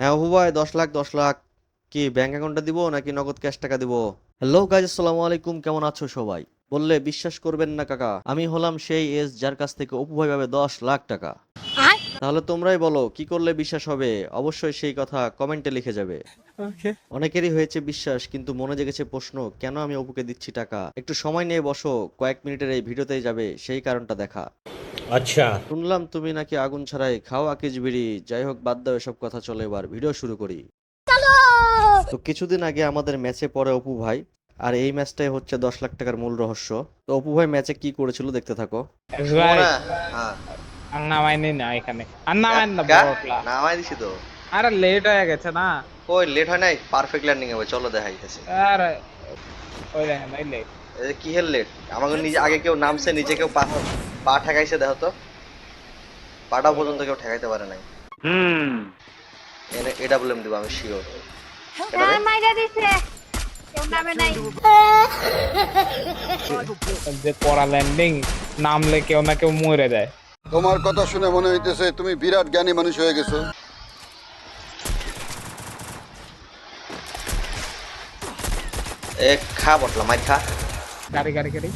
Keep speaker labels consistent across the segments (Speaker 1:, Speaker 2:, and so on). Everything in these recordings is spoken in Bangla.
Speaker 1: হ্যাঁ অপু ভাই দশ লাখ দশ লাখ। কি ব্যাংক অ্যাকাউন্টে দিব নাকি নগদ ক্যাশ টাকা দিব? হ্যালো গাইজ আসসালামু আলাইকুম, কেমন আছো সবাই? বললে, বিশ্বাস করবেন না, কাকা। আমি হলাম সেই এস যার কাছ থেকে অপুভাই পাবে দশ লাখ টাকা। তাহলে তোমরাই বলো কি করলে বিশ্বাস হবে? অবশ্যই সেই কথা কমেন্টে লিখে যাবে। অনেকেরই হয়েছে বিশ্বাস কিন্তু মনে জেগেছে প্রশ্ন কেন আমি অপুকে দিচ্ছি টাকা? একটু সময় নিয়ে বসো কয়েক মিনিটের এই ভিডিওতেই যাবে সেই কারণটা দেখা।
Speaker 2: আচ্ছা।
Speaker 1: শুনলাম তুমি নাকি আগুন ছাড়াই খাও আকিজ বিড়ি যাই হোক বাদ দাও এসব কথা চলে এবার ভিডিও শুরু করি। তো কিছুদিন আগে আমাদের ম্যাচে পড়ে অপু ভাই আর এই ম্যাচটাই হচ্ছে দশ লাখ টাকার মূল রহস্য। তো অপু ভাই ম্যাচে কি করেছিল দেখতে থাকো।
Speaker 3: নামাইনি না এখানে। আর নামাইন না বড়টা
Speaker 1: নামাই দিছি তো।
Speaker 3: আরে লেট হয়ে গেছে না।
Speaker 1: ওই লেট হয় নাই? পারফেক্ট ল্যান্ডিং হবে চলো দেখাইতেছি
Speaker 3: আর ওই দেখেন লেট
Speaker 1: কি হেল লেট আমাকে নিজে আগে কেউ নামছে নিচে কেউ পা পা ঠেকাইছে দেখো তো। পাটা পর্যন্ত কেউ ঠেকাইতে পারে নাই। হুম। এডাব্লিউএম দিব আমি শিওর
Speaker 4: হ্যাঁ মাইরা দিছে।
Speaker 3: যে করা ল্যান্ডিং নামলে কেউ না কেউ মরে যায়।
Speaker 5: তোমার কথা শুনে মনে হইতেছে তুমি বিরাট জ্ঞানী মানুষ হয়ে গেছো।
Speaker 1: এ খা বটলা মাই খা।
Speaker 3: গাড়ি গাড়ি গাড়ি।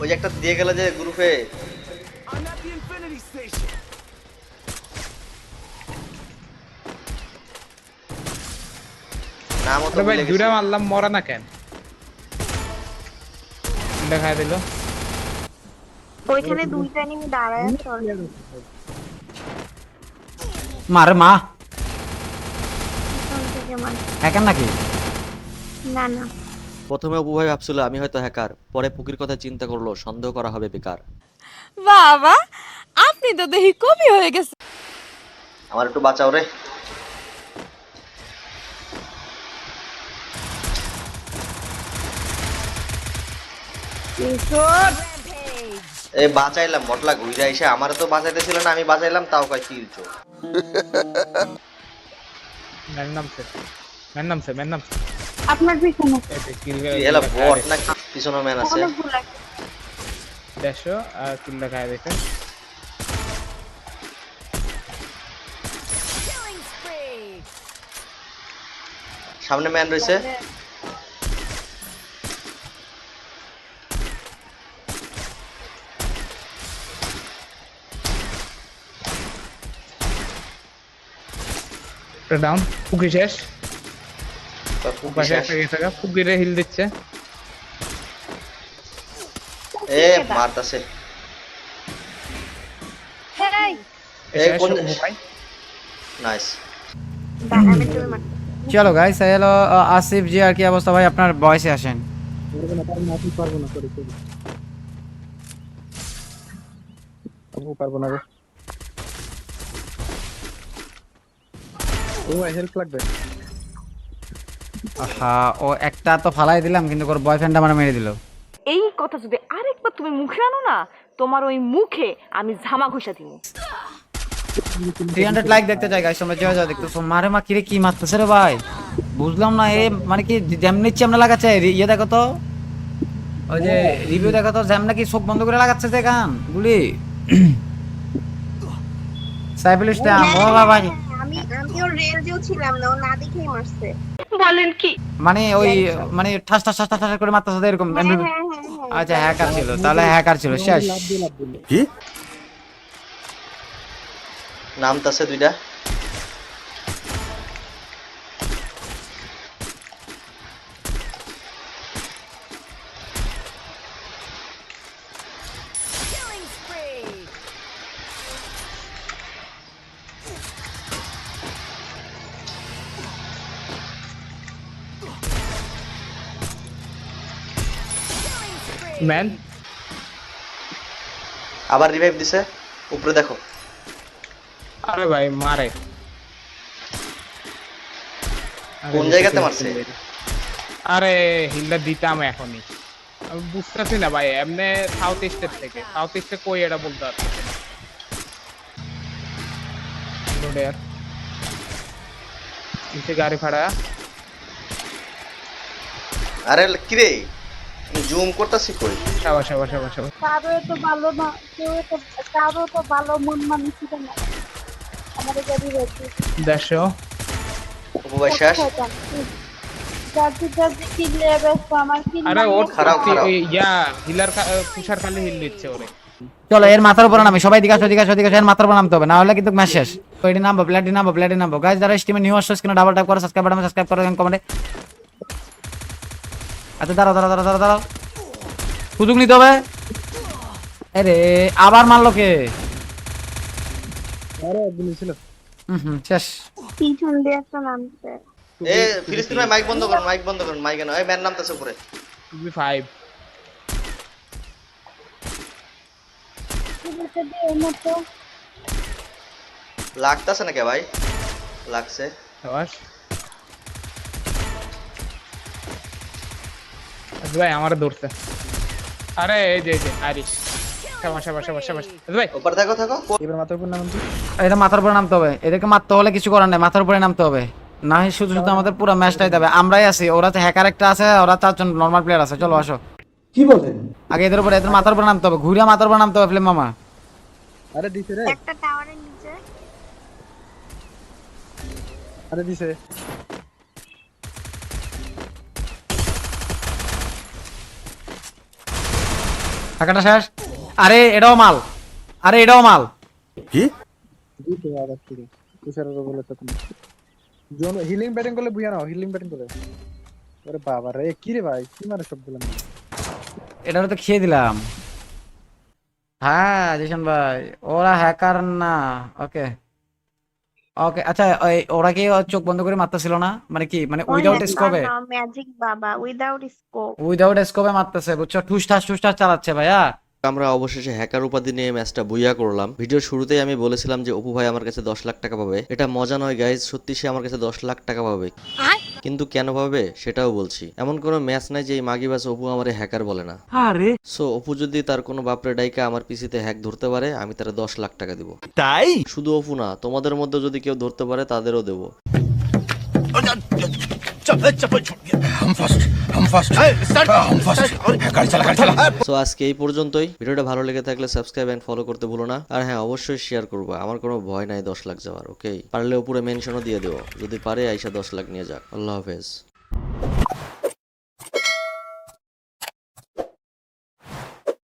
Speaker 1: ওই যে একটা দিয়ে গেল যে গ্রুপে। নাম তো
Speaker 3: ভাই মারলাম মরে না কেন? দেখাই দিল।
Speaker 4: ওইখানে দুইটা নিয়ে দাঁড়ায় আছে
Speaker 6: মারে মা। হ্যাকার নাকি?
Speaker 4: না না।
Speaker 1: প্রথমে অপু ভাই ভাবছিল আমি হয়তো হ্যাকার পরে পুকির কথা চিন্তা করল সন্দেহ করা হবে বেকার।
Speaker 7: বাবা আপনি তো দেখি কবি হয়ে গেছে।
Speaker 1: আমার একটু বাঁচাও রে। এই বাঁচাইলাম মটলা ঘুরে এসে আমার তো বাঁচাইতেছিল না আমি বাঁচাইলাম তাও কয় কি হইছো
Speaker 3: ম্যান নামছে ম্যান নামছে ম্যান নামছে
Speaker 4: আপনার পিছনে
Speaker 1: এলা বট না পিছনে ম্যান আছে।
Speaker 3: দেড়শো আর কিল দেখায় দেখে
Speaker 1: সামনে ম্যান রয়েছে।
Speaker 3: ডাউন ফুকি শেষ। পাশে একটা গেছে গা, ফুকিরে হিল দিচ্ছে।
Speaker 1: এ মারতাছে।
Speaker 4: হেই,
Speaker 1: কোন- নাইস।
Speaker 6: চলো গাইস হ্যালো আসিফ জি আর কি অবস্থা ভাই? আপনার বয়সে আসেন।
Speaker 3: পারব না গো ও হেল্প লাগবে?
Speaker 6: হ্যাঁ ও একটা তো ফালাই দিলাম কিন্তু ওর বয়ফ্রেন্ড আমার মেরে দিল।
Speaker 7: এই কথা যদি আরেকবার তুমি মুখে আনো না তোমার ওই মুখে আমি ঝামা ঘষা দিব।
Speaker 6: থ্রি হান্ড্রেড লাইক দেখতে চাই গাইস তোমরা জয় জয় দেখতেছো। মারে মা কিরে কি মারতেছে রে ভাই? বুঝলাম না এ মানে কি যেমনি চেমনা লাগাচ্ছে? ইয়ে দেখো তো। ওই যে রিভিউ দেখো তো যেমন কি চোখ বন্ধ করে লাগাচ্ছে যে গান গুলি। সাইফুল ইসলাম ও বাবা
Speaker 4: আমি আমিও রেল দিও ছিলাম না ও না দেখেই মারছে।
Speaker 7: বলেন কি?
Speaker 6: মানে ওই মানে ঠাস ঠাস ঠাস ঠাস করে মারতেছে সাথে এরকম
Speaker 4: হ্যাঁ হ্যাঁ হ্যাঁ
Speaker 6: আচ্ছা হ্যাকার ছিল তাহলে হ্যাকার ছিল শেষ।
Speaker 1: নামতাছে দুইটা।
Speaker 3: ম্যান
Speaker 1: আবার রিভাইভ দিছে? উপরে দেখো।
Speaker 3: আরে ভাই মারে।
Speaker 1: কোন জায়গাতে মারছে?
Speaker 3: আরে হিলটা দিতাম এখনই। আমি বুঝতেছি না ভাই এমনি সাউথ ইস্টের থেকে। সাউথ ইস্টে কই এটা বলতে পারছি লোডের নিচে গাড়ি ভাড়া।
Speaker 1: আরে কিরে? জুম করতাছি কই?
Speaker 3: সাবাস সাবাস সাবাস সাবাস
Speaker 4: কারও তো ভালো না কেউ তো কারও তো ভালো মন ছিল না।
Speaker 2: আমাদের যদি রয়েছে
Speaker 1: অপু ভাই শেষ?
Speaker 3: ইয়া
Speaker 6: চলো এর মাথার উপরে নামি। সবাই দিকে আসো দিকে আসো দিকে এর মাথার উপরে নামতে হবে। না হলে কিন্তু ম্যাচ শেষ। ওইটি নামবো প্লেটি নামবো প্লেটি নামবো। গাইজ যারা স্টিমে নিউ আসছো স্ক্রিনে ডাবল ট্যাপ করে সাবস্ক্রাইব বাটন সাবস্ক্রাইব করে কমেন্টে আচ্ছা দাঁড়াও দাঁড়াও দাঁড়াও দাঁড়াও দাঁড়াও। সুযোগ নিতে হবে। আরে আবার মারলো কে? হুম হুম শেষ।
Speaker 2: পিছন দিয়ে একটা নামছে।
Speaker 1: এ ফিলিস্তিন ভাই মাইক বন্ধ করুন মাইক বন্ধ করুন মাইক কেন এই ম্যান নামতেছে উপরে।
Speaker 2: পুলিশে দিয়ে মতো
Speaker 1: নাকি ভাই? লাগছে।
Speaker 3: ভাই আমার ধরছে। আরে এই যে এই যে আরিশ
Speaker 6: এটা মাথার উপরে নামতে হবে। এদেরকে মারতে হলে কিছু করার নেই মাথার উপরে নামতে হবে। না হয় শুধু শুধু আমাদের পুরো ম্যাচটাই দেবে। আমরাই আছি ওরা তো হ্যাকার একটা আছে ওরা চারজন নর্মাল প্লেয়ার আছে। চলো আসো।
Speaker 8: কি বলেন
Speaker 6: আগে এদের উপরে এদের মাথার উপরে নামতে হবে। ঘুরে মাথার উপরে নামতে হবে ফিল্ম মামা।
Speaker 8: আরে দিছে রে।
Speaker 2: একটা টাওয়ারের নিচে।
Speaker 8: আরে দিছে।
Speaker 6: টাকাটা শেষ। আরে এটাও মাল। আরে এটাও মাল।
Speaker 8: তুষারের বলে তো তুমি জন হিলিং ব্যাটিং করলে বুঝা নাও হিলিং ব্যাটিং করে আরে বাবা রে কি রে ভাই? কি মারে সব দিলাম
Speaker 6: এটা তো খেয়ে দিলাম। হ্যাঁ জিশন ভাই ওরা হ্যাকার না। ওকে ওকে আচ্ছা ওরা কি চোখ বন্ধ করে মারতেছিল না? মানে কি মানে উইদাউট স্কোপে
Speaker 2: ম্যাজিক বাবা উইদাউট স্কোপ
Speaker 6: উইদাউট স্কোপে মারতেছে বুঝছ? ঠুস ঠাস ঠুস ঠাস চালাচ্ছে ভাইয়া।
Speaker 1: আমরা অবশেষে হ্যাকার উপাধি নিয়ে ম্যাচটা বুইয়া করলাম। ভিডিওর শুরুতেই আমি বলেছিলাম যে অপু ভাই আমার কাছে দশ লাখ টাকা পাবে। এটা মজা নয় গাইজ সত্যি সে আমার কাছে দশ লাখ টাকা পাবে। কিন্তু কেন পাবে সেটাও বলছি। এমন কোনো ম্যাচ নাই যে এই মাগি বাস অপু আমার হ্যাকার বলে না। সো অপু যদি তার কোনো বাপরে ডাইকা আমার পিসিতে হ্যাক ধরতে পারে আমি তারা দশ লাখ টাকা দিব। তাই? শুধু অপু না তোমাদের মধ্যে যদি কেউ ধরতে পারে তাদেরও দেবো। সো আজকে এই পর্যন্তই। ভিডিওটা ভালো লেগে থাকলে সাবস্ক্রাইব এন্ড ফলো করতে ভুলো না। আর হ্যাঁ অবশ্যই শেয়ার করব। আমার কোনো ভয় নাই দশ লাখ যাওয়ার ওকে পারলে উপরে মেনশনও দিয়ে দেবো। যদি পারে আইসা দশ লাখ নিয়ে যাক। আল্লাহ হাফেজ।